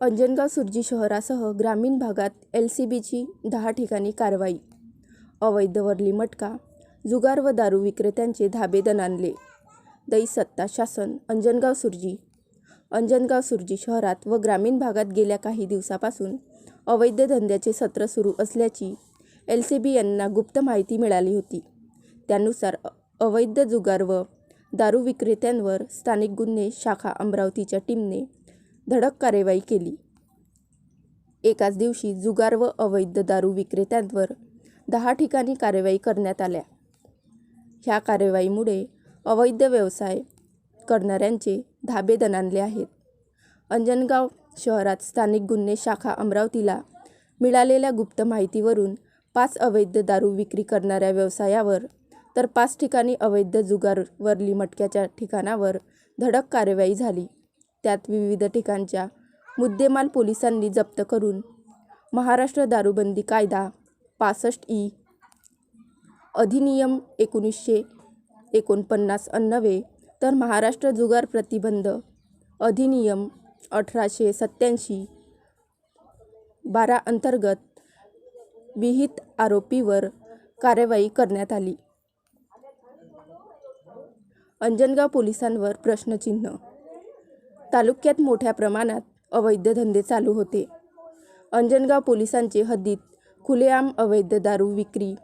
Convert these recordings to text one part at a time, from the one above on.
अंजनगाव सुर्जी शहरासह ग्रामीण भागात एल सी बीची दहा ठिकाणी कारवाई. अवैध वरली मटका जुगार व दारू विक्रेत्यांचे धाबे दणाणले दै सत्ता शासन अंजनगाव सुरजी. अंजनगाव सुरजी शहरात व ग्रामीण भागात गेल्या काही दिवसापासून अवैध धंद्याचे सत्र सुरू असल्याची एल सी बी यांना गुप्त माहिती मिळाली होती. त्यानुसार अ- अवैध जुगार व दारू विक्रेत्यांवर स्थानिक गुन्हे शाखा अमरावतीच्या टीमने धडक कारवाई केली. एकाच दिवशी जुगार व अवैध दारू विक्रेत्यांवर दहा ठिकाणी कारवाई करण्यात आल्या. ह्या कारवाईमुळे अवैध व्यवसाय करणाऱ्यांचे धाबे दणाणले आहेत. अंजनगाव शहरात स्थानिक गुन्हे शाखा अमरावतीला मिळालेल्या गुप्त माहितीवरून पाच अवैध दारू विक्री करणाऱ्या व्यवसायावर तर पाच ठिकाणी अवैध जुगारवरली मटक्याच्या ठिकाणावर धडक कारवाई झाली. त्यात विविध ठिकाणच्या मुद्देमाल पोलिसांनी जप्त करून महाराष्ट्र दारूबंदी कायदा पासष्ट ई अधिनियम एकोणीसशे एकोणपन्नास अन्नवे तर महाराष्ट्र जुगार प्रतिबंध अधिनियम अठराशे सत्त्याऐंशी बारा अंतर्गत विहित आरोपीवर कारवाई करण्यात आली. अंजनगाव पोलिसांवर प्रश्नचिन्ह तालुक्यात मोठ्या प्रमाणात अवैध धंदे चालू होते. अंजनगाव पोलिसांचे हद्दीत खुलेआम अवैध दारू विक्री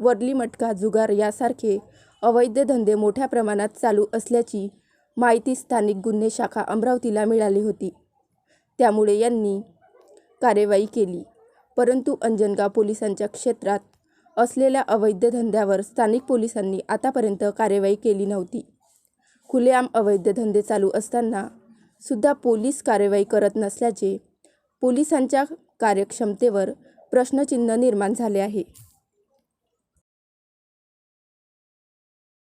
वरली मटका जुगार यासारखे अवैध धंदे मोठ्या प्रमाणात चालू असल्याची माहिती स्थानिक गुन्हे शाखा अमरावतीला मिळाली होती. त्यामुळे यांनी कार्यवाही केली. परंतु अंजनगाव पोलिसांच्या क्षेत्रात असलेल्या अवैध धंद्यावर स्थानिक पोलिसांनी आतापर्यंत कार्यवाही केली नव्हती. खुलेआम अवैध धंदे चालू असताना सुद्धा पोलीस कारवाई करत नसल्याचे पोलिसांच्या कार्यक्षमतेवर प्रश्नचिन्ह निर्माण झाले आहे.